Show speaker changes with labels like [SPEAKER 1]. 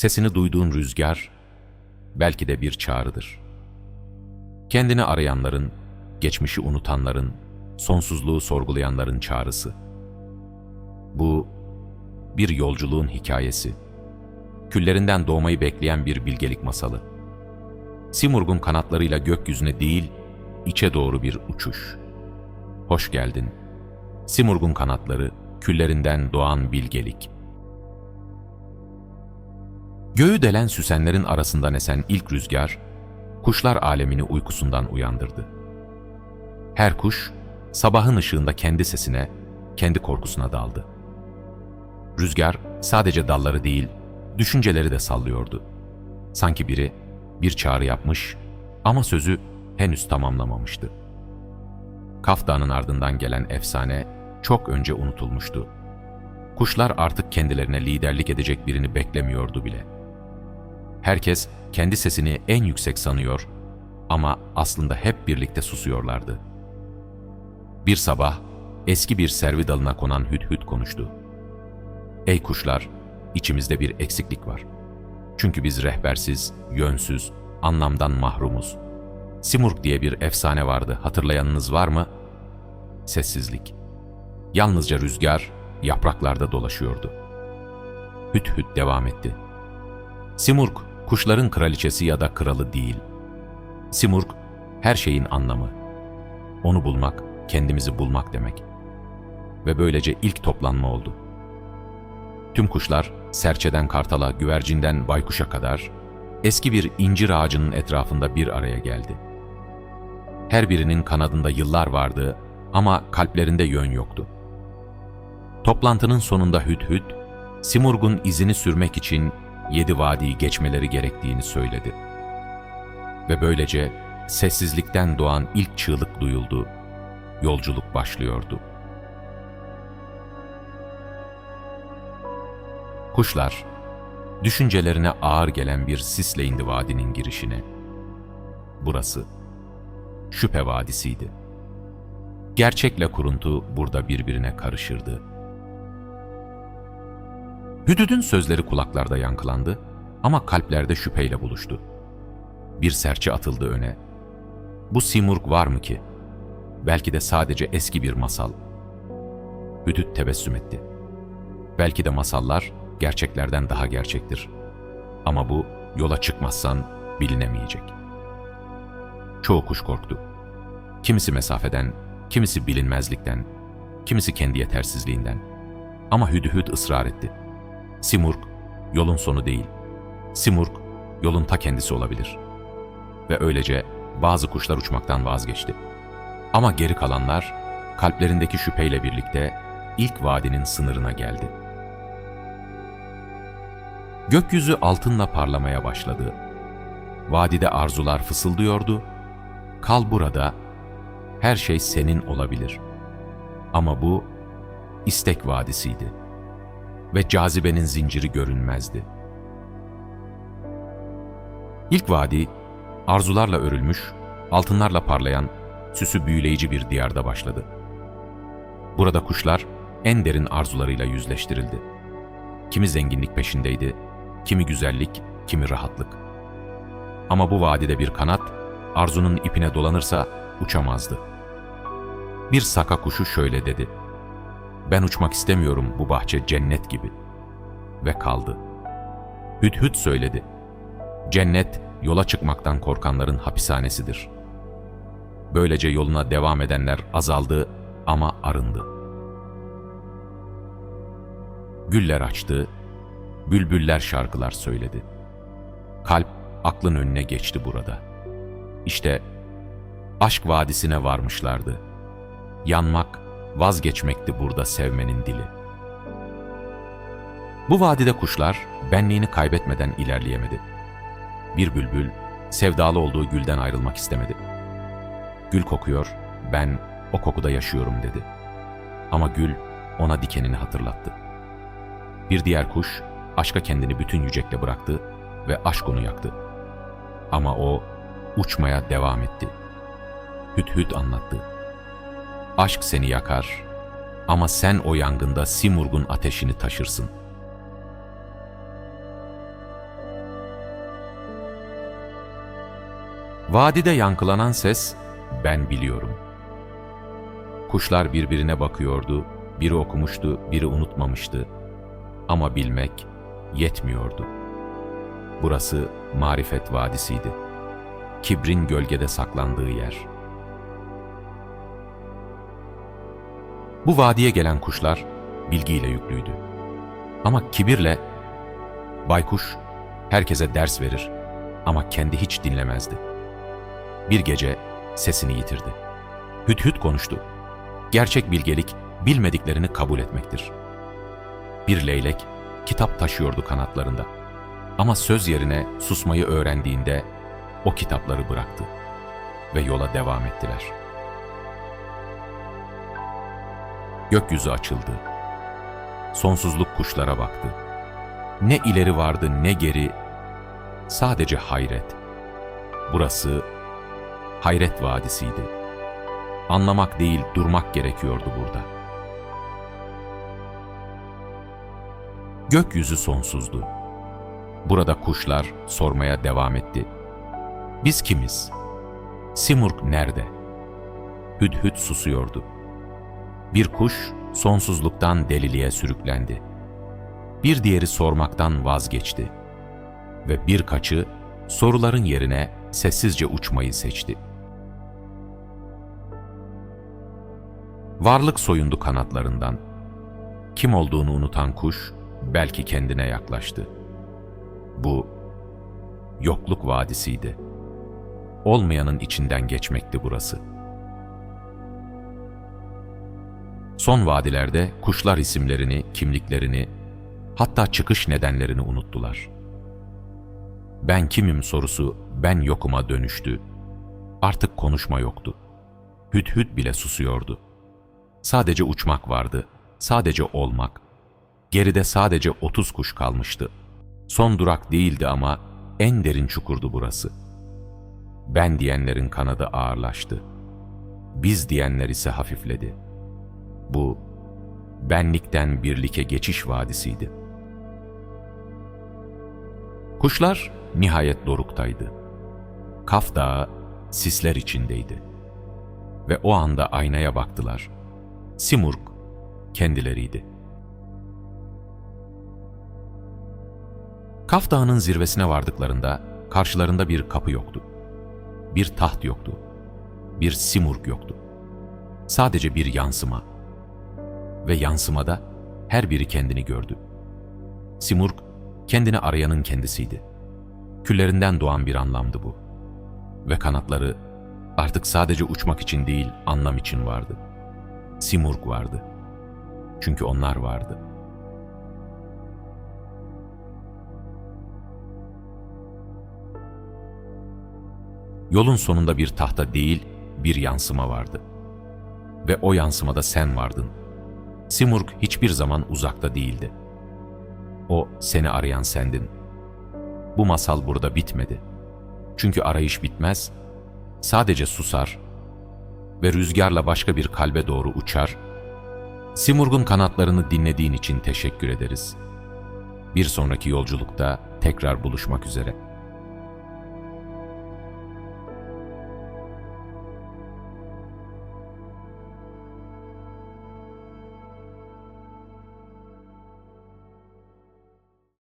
[SPEAKER 1] Sesini duyduğun rüzgar belki de bir çağrıdır. Kendini arayanların, geçmişi unutanların, sonsuzluğu sorgulayanların çağrısı. Bu bir yolculuğun hikayesi. Küllerinden doğmayı bekleyen bir bilgelik masalı. Simurg'un kanatlarıyla gökyüzüne değil, içe doğru bir uçuş. Hoş geldin. Simurg'un kanatları, küllerinden doğan bilgelik. Göğü delen süsenlerin arasından esen ilk rüzgar, kuşlar alemini uykusundan uyandırdı. Her kuş, sabahın ışığında kendi sesine, kendi korkusuna daldı. Rüzgar sadece dalları değil, düşünceleri de sallıyordu. Sanki biri bir çağrı yapmış ama sözü henüz tamamlamamıştı. Kaf Dağı'nın ardından gelen efsane çok önce unutulmuştu. Kuşlar artık kendilerine liderlik edecek birini beklemiyordu bile. Herkes kendi sesini en yüksek sanıyor ama aslında hep birlikte susuyorlardı. Bir sabah eski bir servi dalına konan hüdhüd konuştu. Ey kuşlar, içimizde bir eksiklik var. Çünkü biz rehbersiz, yönsüz, anlamdan mahrumuz. Simurg diye bir efsane vardı, hatırlayanınız var mı? Sessizlik. Yalnızca rüzgar yapraklarda dolaşıyordu. Hüt hüt devam etti. Simurg, kuşların kraliçesi ya da kralı değil. Simurg, her şeyin anlamı. Onu bulmak, kendimizi bulmak demek. Ve böylece ilk toplanma oldu. Tüm kuşlar, serçeden kartala, güvercinden baykuşa kadar, eski bir incir ağacının etrafında bir araya geldi. Her birinin kanadında yıllar vardı ama kalplerinde yön yoktu. Toplantının sonunda Hüdhüd, Simurg'un izini sürmek için yedi vadiyi geçmeleri gerektiğini söyledi. Ve böylece sessizlikten doğan ilk çığlık duyuldu. Yolculuk başlıyordu. Kuşlar, düşüncelerine ağır gelen bir sisle indi vadinin girişine. Burası, şüphe vadisiydi. Gerçekle kuruntu burada birbirine karışırdı. Hüdüd'ün sözleri kulaklarda yankılandı ama kalplerde şüpheyle buluştu. Bir serçe atıldı öne. Bu Simurg var mı ki? Belki de sadece eski bir masal. Hüdüd tebessüm etti. Belki de masallar gerçeklerden daha gerçektir. Ama bu yola çıkmazsan bilinemeyecek. Çoğu kuş korktu. Kimisi mesafeden, kimisi bilinmezlikten, kimisi kendi yetersizliğinden. Ama Hüdühüd ısrar etti. Simurg, yolun sonu değil. Simurg, yolun ta kendisi olabilir. Ve öylece bazı kuşlar uçmaktan vazgeçti. Ama geri kalanlar, kalplerindeki şüpheyle birlikte ilk vadinin sınırına geldi. Gökyüzü altınla parlamaya başladı. Vadide arzular fısıldıyordu. Kal burada, her şey senin olabilir. Ama bu, istek vadisiydi. Ve cazibenin zinciri görünmezdi. İlk vadi, arzularla örülmüş, altınlarla parlayan, süsü büyüleyici bir diyarda başladı. Burada kuşlar en derin arzularıyla yüzleştirildi. Kimi zenginlik peşindeydi, kimi güzellik, kimi rahatlık. Ama bu vadide bir kanat, arzunun ipine dolanırsa uçamazdı. Bir saka kuşu şöyle dedi. Ben uçmak istemiyorum bu bahçe cennet gibi. Ve kaldı. Hüdhüd söyledi. Cennet yola çıkmaktan korkanların hapishanesidir. Böylece yoluna devam edenler azaldı ama arındı. Güller açtı, bülbüller şarkılar söyledi. Kalp aklın önüne geçti burada. İşte aşk vadisine varmışlardı. Yanmak, vazgeçmekti burada sevmenin dili. Bu vadide kuşlar benliğini kaybetmeden ilerleyemedi. Bir bülbül sevdalı olduğu gülden ayrılmak istemedi. Gül kokuyor, ben o kokuda yaşıyorum dedi. Ama gül ona dikenini hatırlattı. Bir diğer kuş aşka kendini bütün yücekle bıraktı ve aşk onu yaktı. Ama o uçmaya devam etti. Hüt hüt anlattı. Aşk seni yakar ama sen o yangında Simurg'un ateşini taşırsın. Vadide yankılanan ses, ben biliyorum. Kuşlar birbirine bakıyordu, biri okumuştu, biri unutmamıştı. Ama bilmek yetmiyordu. Burası marifet vadisiydi. Kibrin gölgede saklandığı yer.'' Bu vadiye gelen kuşlar bilgiyle yüklüydü. Ama kibirle baykuş herkese ders verir ama kendi hiç dinlemezdi. Bir gece sesini yitirdi. Hüt hüt konuştu. Gerçek bilgelik bilmediklerini kabul etmektir. Bir leylek kitap taşıyordu kanatlarında. Ama söz yerine susmayı öğrendiğinde o kitapları bıraktı ve yola devam ettiler. Gökyüzü açıldı. Sonsuzluk kuşlara baktı. Ne ileri vardı ne geri, sadece hayret. Burası Hayret Vadisi'ydi. Anlamak değil, durmak gerekiyordu burada. Gökyüzü sonsuzdu. Burada kuşlar sormaya devam etti. Biz kimiz? Simurg nerede? Hüdhüd susuyordu. Bir kuş sonsuzluktan deliliğe sürüklendi. Bir diğeri sormaktan vazgeçti. Ve birkaçı soruların yerine sessizce uçmayı seçti. Varlık soyundu kanatlarından. Kim olduğunu unutan kuş belki kendine yaklaştı. Bu yokluk vadisiydi. Olmayanın içinden geçmekti burası. Son vadilerde kuşlar isimlerini, kimliklerini, hatta çıkış nedenlerini unuttular. Ben kimim sorusu ben yokuma dönüştü. Artık konuşma yoktu. Hüt hüt bile susuyordu. Sadece uçmak vardı, sadece olmak. Geride sadece otuz kuş kalmıştı. Son durak değildi ama en derin çukurdu burası. Ben diyenlerin kanadı ağırlaştı. Biz diyenler ise hafifledi. Bu, benlikten birlike geçiş vadisiydi. Kuşlar nihayet doruktaydı. Kaf Dağı sisler içindeydi. Ve o anda aynaya baktılar. Simurg kendileriydi. Kaf Dağı'nın zirvesine vardıklarında karşılarında bir kapı yoktu. Bir taht yoktu. Bir Simurg yoktu. Sadece bir yansıma. Ve yansımada her biri kendini gördü. Simurg kendini arayanın kendisiydi. Küllerinden doğan bir anlamdı bu. Ve kanatları artık sadece uçmak için değil, anlam için vardı. Simurg vardı. Çünkü onlar vardı. Yolun sonunda bir tahta değil, bir yansıma vardı. Ve o yansımada sen vardın. Simurg hiçbir zaman uzakta değildi. O seni arayan sendin. Bu masal burada bitmedi. Çünkü arayış bitmez, sadece susar ve rüzgarla başka bir kalbe doğru uçar. Simurg'un kanatlarını dinlediğin için teşekkür ederiz. Bir sonraki yolculukta tekrar buluşmak üzere.